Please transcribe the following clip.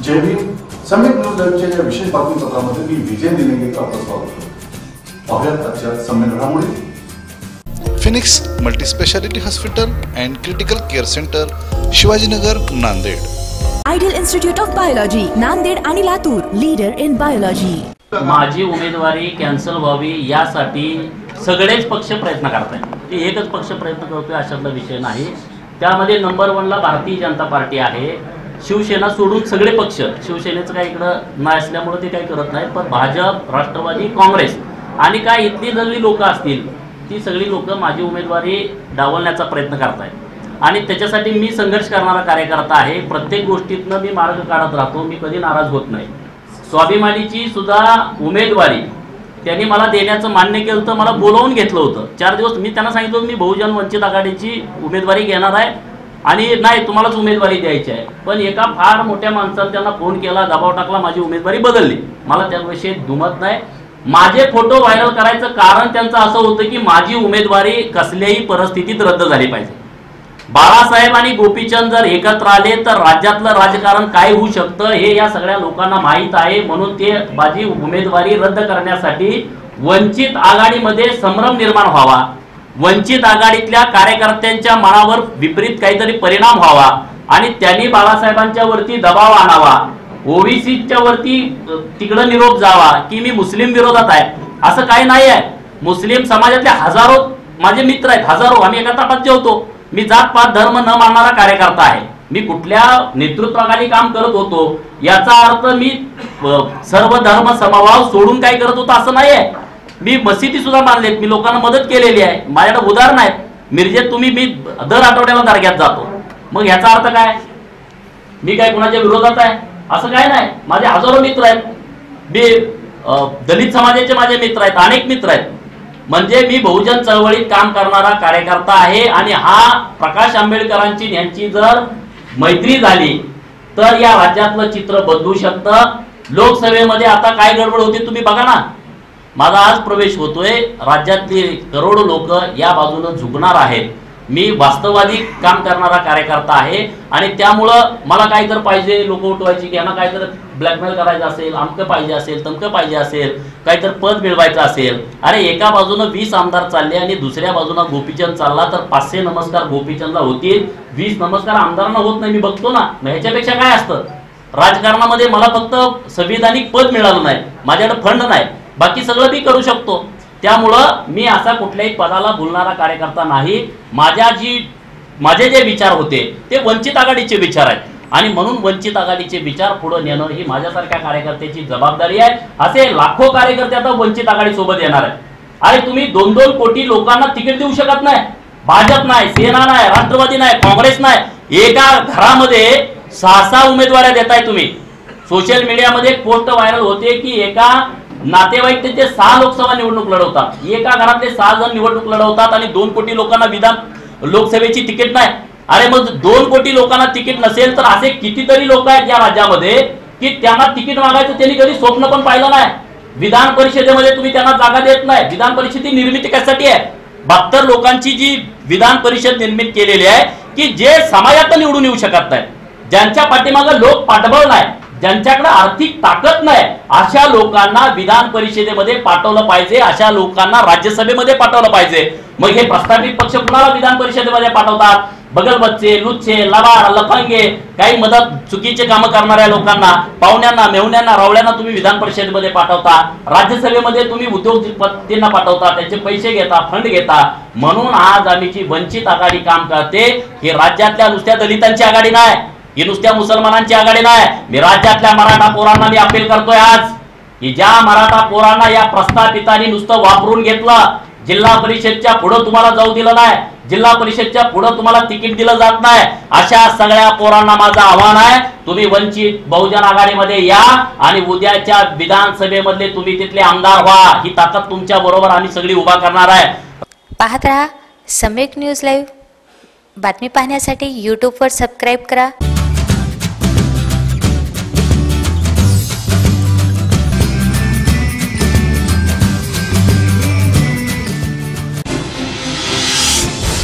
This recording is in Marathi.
समेत न्यूज लाईव्हच्या या विशेष बातमीपत्रामध्ये मी विजय निलंगेकर आपलं स्वागत करतो. पाहुयात आजच्या घडामोडी Phoenix multispeciality hospital and critical care centre Shivajinagar Nanded. Ideal institute of biology Nanded आणि लातूर लीडर इन बायोलॉजी माझी उमेदवारी कॅन्सल व्हावी यासाठी सगळेच पक्ष प्रयत्न करत आहेत ते एकच पक्ष प्रयत्न करतोय अशातला विषय नाही. त्यामध्ये नंबर वनला भारतीय जनता पार्टी आहे. शिवसेना सोडून सगळे पक्ष शिवसेनेचं काय इकडं नसल्यामुळे ते काही करत नाहीत पण भाजप राष्ट्रवादी काँग्रेस आणि काय इथली जरी लोकं असतील ती सगळी लोकं माझी उमेदवारी डावलण्याचा प्रयत्न करतायत. आणि त्याच्यासाठी मी संघर्ष करणारा कार्यकर्ता आहे प्रत्येक गोष्टीतनं मी मार्ग काढत राहतो मी कधी नाराज होत नाही. स्वाभिमानीची सुद्धा उमेदवारी त्यांनी मला देण्याचं मान्य केलं तर मला बोलावून घेतलं होतं. चार दिवस मी त्यांना सांगितलं मी बहुजन वंचित आघाडीची उमेदवारी घेणार आहे आणि नाही तुम्हालाच उमेदवारी द्यायची आहे. पण एका फार मोठ्या माणसाला त्यांना फोन केला दबाव टाकला माझी उमेदवारी बदलली. मला त्याविषयी दुमत नाही. माझे फोटो व्हायरल करायचं कारण त्यांचं असं होतं की माझी उमेदवारी कसल्याही परिस्थितीत रद्द झाली पाहिजे. बाळासाहेब आणि गोपीचंद जर एकत्र आले तर राज्यातलं राजकारण काय होऊ शकतं हे या सगळ्या लोकांना माहीत आहे. म्हणून ते माझी उमेदवारी रद्द करण्यासाठी वंचित आघाडीमध्ये संभ्रम निर्माण व्हावा. वंचित आघाडीतल्या कार्यकर्त्यांच्या मनावर विपरीत काहीतरी परिणाम व्हावा आणि त्यांनी बाळासाहेबांच्या वरती दबाव आणावा. ओबीसीच्या वरती तिकडं निरोप जावा की मी मुस्लिम विरोधात आहे. असं काही नाही आहे मुस्लिम समाजातले हजारो माझे मित्र आहेत हजारो. आम्ही एका ताटात जेवतो. मी जात पात धर्म न मानणारा कार्यकर्ता आहे. मी कुठल्या नेतृत्वाखाली काम करत होतो याचा अर्थ मी सर्व धर्म समभाव सोडून काय करत होतो असं नाही आहे मी मशिदी सुद्धा बांधलेत मी लोकांना मदत केलेली आहे. माझ्याकडे उदाहरण आहेत. मिरजेत तुम्ही मी दर आठवड्याला दर्ग्यात जातो. मग ह्याचा अर्थ काय? मी काय कोणाच्या विरोधात आहे? असं काय नाही. माझे हजारो मित्र आहेत. मी दलित समाजाचे माझे मित्र आहेत. अनेक मित्र आहेत. म्हणजे मी बहुजन चळवळीत काम करणारा कार्यकर्ता आहे आणि हा प्रकाश आंबेडकरांची यांची जर मैत्री झाली तर या राज्यातलं चित्र बदलू शकतं. लोकसभेमध्ये आता काय गडबड होती तुम्ही बघा ना. माझा आज प्रवेश होतोय राज्यातली करोडो लोक या बाजूनं झुकणार आहेत. मी वास्तववादी काम करणारा कार्यकर्ता आहे आणि त्यामुळं मला काय तर पाहिजे लोक उठवायची की यांना काय तर ब्लॅकमेल करायचं असेल अमकं पाहिजे असेल तमकं पाहिजे असेल काहीतर पद मिळवायचं असेल. अरे एका बाजूनं वीस आमदार चालले आणि दुसऱ्या बाजूनं गोपीचंद चालला तर पाचशे नमस्कार गोपीचंदला होतील. वीस नमस्कार आमदारांना होत नाही मी बघतो ना. मग ह्याच्यापेक्षा काय असतं? राजकारणामध्ये मला फक्त संविधानिक पद मिळालं नाही. माझ्याकडे फंड नाही. बाकी सगळं मी करू शकतो. त्यामुळं मी असा कुठल्याही पदाला बोलणारा कार्यकर्ता नाही. माझ्या जी माझे जे विचार होते ते वंचित आघाडीचे विचार आहेत. आणि म्हणून वंचित आघाडीचे विचार पुढे नेणं ही माझ्यासारख्या कार्यकर्त्याची जबाबदारी आहे. असे लाखो कार्यकर्ते आता वंचित आघाडी सोबत येणार आहेत. अरे तुम्ही दोन दोन कोटी लोकांना तिकीट देऊ शकत नाही. भाजप नाही सेना नाही राष्ट्रवादी नाही काँग्रेस नाही. एका घरामध्ये सहा सहा उमेदवाऱ्या देताय तुम्ही. सोशल मीडियामध्ये पोस्ट व्हायरल होते की एका नातेवाईक त्यांचे सहा लोकसभा निवडणूक लढवतात. एका घरातले सहा जण निवडणूक लढवतात आणि दोन कोटी लोकांना विधान लोकसभेची तिकीट नाही. अरे मग दोन कोटी लोकांना तिकीट नसेल तर असे कितीतरी लोक आहेत या राज्यामध्ये की त्यांना तिकीट मागायचं त्यांनी कधी स्वप्न पण पाहिलं नाही. विधान परिषदेमध्ये तुम्ही त्यांना जागा देत नाही. विधान परिषदेची निर्मिती कशासाठी आहे? बहात्तर लोकांची जी विधान परिषद निर्मित केलेली आहे की जे समाजात निवडून येऊ शकत नाही ज्यांच्या पाठीमागं लोक पाठबळ नाही. ज्यांच्याकडे आर्थिक ताकद नाही अशा लोकांना विधान परिषदेमध्ये पाठवलं पाहिजे अशा लोकांना राज्यसभेमध्ये पाठवलं पाहिजे. मग हे प्रस्थापित पक्ष कुणाला विधान परिषदेमध्ये पाठवतात? बगलबच्चे लुच्चे लवार लफंगे काही मदत चुकीचे कामं करणाऱ्या लोकांना पाहुण्यांना मेहुण्यांना रावळ्यांना तुम्ही विधान परिषदेमध्ये पाठवता राज्यसभेमध्ये तुम्ही उद्योगपतींना पाठवता त्यांचे पैसे घेता फंड घेता. म्हणून आज आम्ही जी वंचित आघाडी काम करते ही राज्यातल्या नुसत्या दलितांची आघाडी नाही. ही नुसत्या मुसलमानांची आघाडी नाही. मी राज्यातल्या मराठा पोरांना मी अपील करतोय आज की ज्या मराठा पोरांना या प्रस्थापितांनी नुसतं वापरून घेतलं जिल्हा परिषदच्या पुढं तुम्हाला जाऊ दिलं नाही जिल्हा परिषदच्या पुढं तुम्हाला तिकीट दिलं जात नाही अशा सगळ्या पोरांना माझं आव्हान आहे. तुम्ही वंचित बहुजन आघाडीमध्ये या आणि उद्याच्या विधानसभेमधले तुम्ही तिथले आमदार व्हा. ही ताकद तुमच्या बरोबर आम्ही सगळी उभा करणार आहे. पाहत राहा सम्यक न्यूज लाईव्ह. बातमी पाहण्यासाठी यूट्यूबवर सबस्क्राईब करा.